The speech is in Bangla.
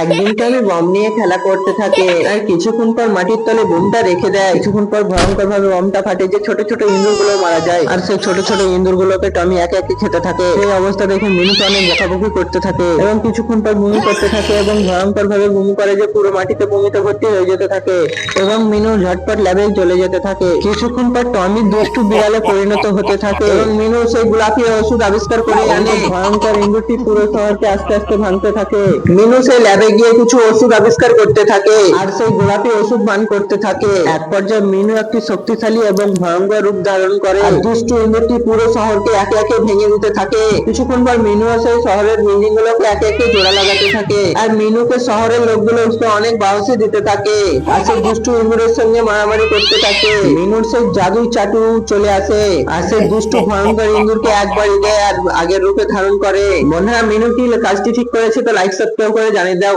একদিন আমি বম নিয়ে খেলা করতে থাকে, আর কিছুক্ষণ পর মাটির তলে বোমটা রেখে দেয়, কিছুক্ষণ পর ভয়ঙ্কর ভাবে বমটা ফাটে, যে ছোট ছোট ইঁদুরগুলো মারা যায়, আর সেই ছোট ছোট ইঁদুর গুলোকে টমি একে একে খেতে থাকে, সেই অবস্থা দেখে মিনু অনেক বকাবকি করতে থাকে, এবং কিছুক্ষণ পর বমি করতে থাকে, এবং ভয়ঙ্কর ভাবে বমি করে যে পুরো মাটিতে বমিতে ভর্তি হয়ে যেতে থাকে, এবং মিনু ঝটপট ল্যাবে চলে যেতে থাকে। কিছুক্ষণ পর টমি দুষ্টু বিড়ালে পরিণত হতে থাকে, এবং মিনু সেই গোলাপি ওষুধ আবিষ্কার করে আনে, ভয়ঙ্কর ইঁদুরটি পুরো শহরকে আস্তে আস্তে ভাঙতে থাকে। মিনু সেই ল্যাবে গিয়ে কিছু ওষুধ আবিষ্কার করতে থাকে। আর সেই গোলাপি ওষুধ পান করতে থাকে। এক পর্যায়ে মিনু একটি শক্তিশালী এবং ভয়ঙ্কর রূপ ধারণ করে। আর দুষ্টু ইঁদুরটি পুরো শহরকে একে একে ভেঙে দিতে থাকে। কিছুক্ষণ পর মিনু সেই শহরের বিল্ডিং গুলোকে একে একে জোড়া লাগাতে থাকে। আর মিনুকে শহরের লোকগুলো উসকে অনেক বাহসে দিতে থাকে। আর সেই দুষ্টু ইঁদুরের সঙ্গে মারামারি করতে থাকে। মিনুর সেই জাদুই চাটু চলে আসে। আর সেই দুষ্টু ভয়ঙ্কর ইঁদুরকে একবার দেয় আর আগের রূপে ধারণ করে। মনে হয় মিনু কি কাজটি ঠিক করেছে তো লাইক সাবস্ক্রাইব করে জানিয়ে দাও